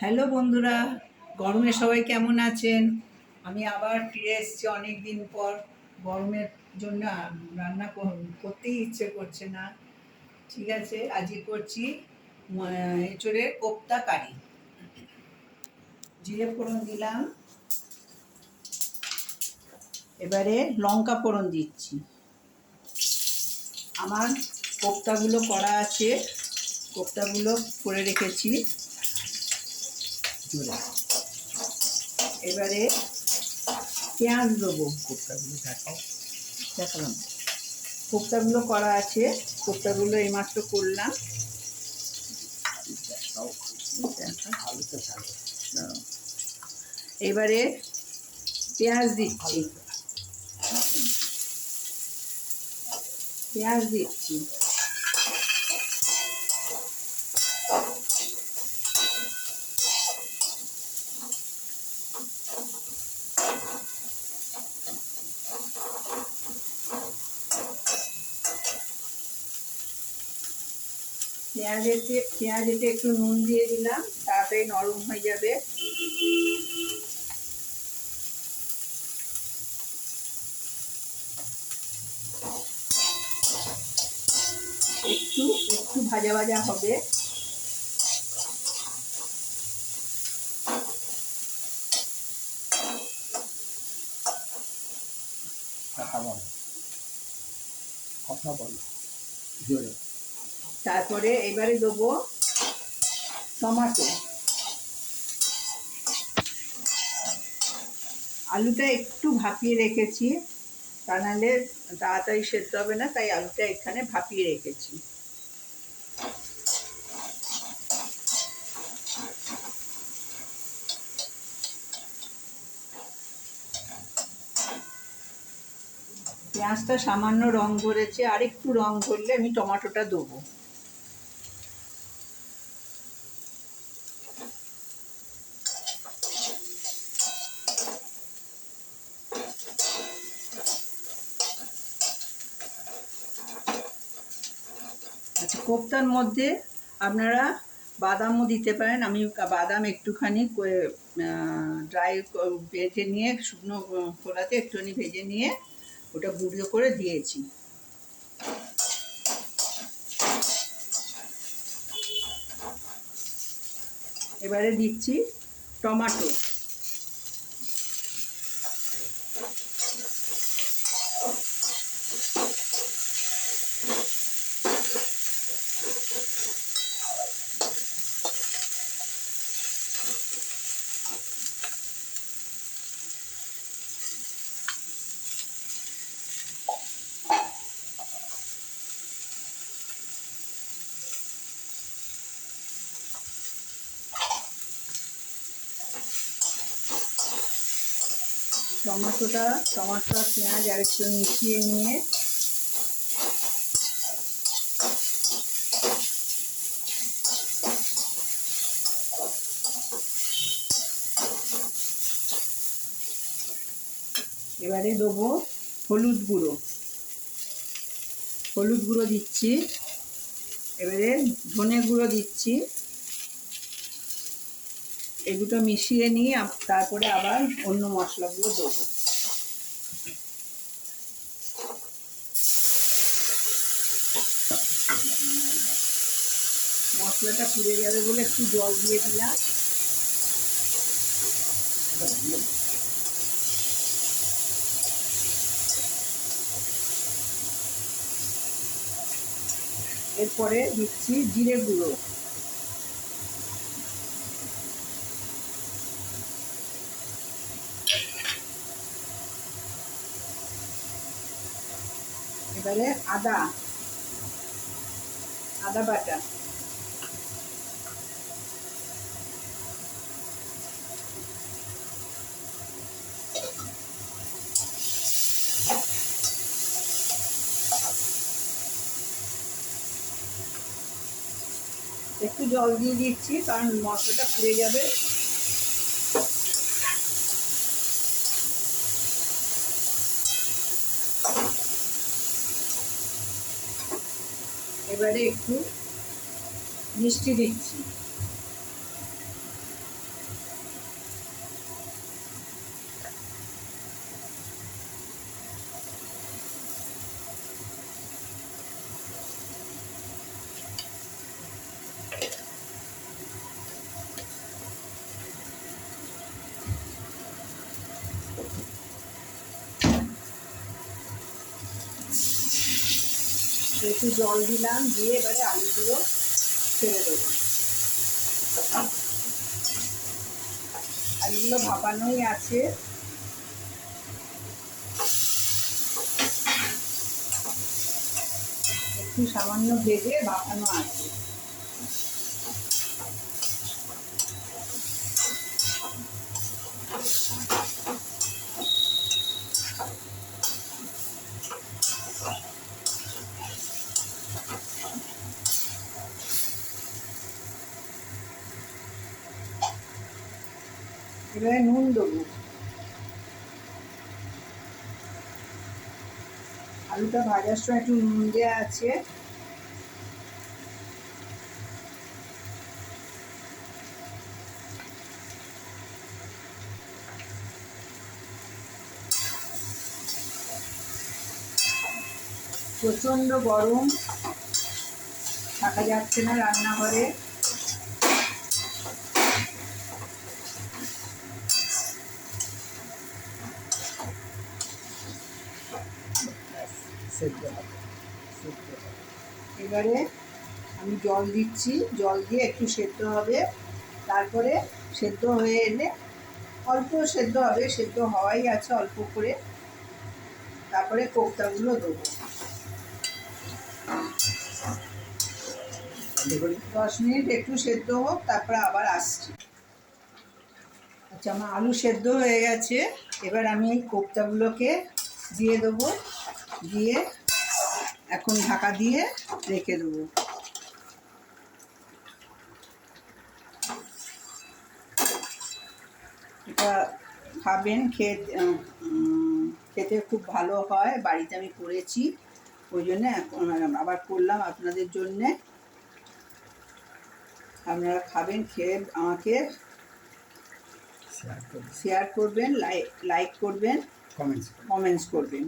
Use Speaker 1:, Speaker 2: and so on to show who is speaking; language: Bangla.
Speaker 1: হ্যালো বন্ধুরা, গরমে সবাই কেমন আছেন? আমি আবার ফিরে এসেছি অনেক দিন পর। গরমের জন্য রান্না কর- করতেই ইচ্ছে করছে না। ঠিক আছে, আজকে করছি এঁচোড়ের কোপ্তা কারি। জিরে ফোড়ন দিলাম। এবারে লঙ্কা ফোড়ন দিচ্ছি। আমার কোপ্তাগুলো করা আছে। কোপ্তাগুলো করে রেখেছি। এবারে পেঁয়াজ দেবো।
Speaker 2: কোপ্তাগুলো দেখাও।
Speaker 1: দেখালাম। কোপ্তাগুলো করা আছে। কোপ্তাগুলো এইমাত্র করলাম। এবারে পেঁয়াজ দিচ্ছি। পেঁয়াজ দিচ্ছি। পেঁয়াজেতে পেঁয়াজেতে একটু নুন দিয়ে দিলাম তাড়াতাড়ি নরম হয়ে যাবে। একটু একটু ভাজা ভাজা হবে।
Speaker 2: কথা বলো কথা বলো। জোরে।
Speaker 1: তারপরে এবারে দেবো টমাটো। আলুটা একটু ভাপিয়ে রেখেছি, তা নাহলে তাড়াতাড়ি সেদ্ধ হবে না, তাই আলুটা এখানে ভাপিয়ে রেখেছি। পেঁয়াজটা সামান্য রং ধরেছে আর একটু রং ধরলে আমি টমেটোটা দেবো। আচ্ছা কোপ্তার মধ্যে আপনারা বাদামও দিতে পারেন। আমি বাদাম একটুখানি ড্রাই ভেজে নিয়ে, শুকনো খোলাতে একটুখানি ভেজে নিয়ে ওটা গুঁড়ো করে দিয়েছি। এবারে দিচ্ছি টমাটো। টমেটোটা টমাটো পেঁয়াজ আর একটু মিশিয়ে নিয়ে এবারে দেবো হলুদ গুঁড়ো। হলুদ গুঁড়ো দিচ্ছি। এবারে ধনে গুঁড়ো দিচ্ছি। দুটো মিশিয়ে নিয়ে তারপরে আবার অন্য মশলাগুলো দেবো। মশলাটা পুড়ে যাবে বলে একটু জল দিয়ে দিলাম। এরপরে দিচ্ছি জিরে গুঁড়ো। এবারে আদা আদা বাটা। একটু জল দিয়ে দিচ্ছি কারণ মশলাটা পুড়ে যাবে। এবারে একটু মিষ্টি দিচ্ছি। একটু জল দিলাম, দিয়ে এবারে আলুগুলো ছেড়ে দেবো। আলুগুলো ভাপানোই আছে। একটু সামান্য ভেজে ভাপানো আছে। এবারে নুন দেবো। আলুটা ভাজার সময় একটু নুন দেওয়া আছে। প্রচণ্ড গরম, থাকা যাচ্ছে না রান্নাঘরে।
Speaker 2: সেদ্ধ হবে সেদ্ধ হবে।
Speaker 1: এবারে আমি জল দিচ্ছি, জল দিয়ে একটু সেদ্ধ হবে। তারপরে সেদ্ধ হয়ে এলে অল্প সেদ্ধ হবে, সেদ্ধ হওয়াই আছে অল্প করে। তারপরে কোপ্তাগুলো দেবো। দশ মিনিট একটু সেদ্ধ হোক, তারপরে আবার আসছি। আচ্ছা আমার আলু সেদ্ধ হয়ে গেছে। এবার আমি এই কোপ্তাগুলোকে দিয়ে দেবো। দিয়ে এখন ঢাকা দিয়ে রেখে দেবো। এটা খাবেন খেয়ে খেতে খুব ভালো হয়। বাড়িতে আমি করেছি ওই জন্য আবার করলাম আপনাদের জন্যে। আপনারা খাবেন খেয়ে আমাকে
Speaker 2: শেয়ার
Speaker 1: শেয়ার করবেন লাইক লাইক করবেন
Speaker 2: কমেন্টস
Speaker 1: কমেন্টস করবেন।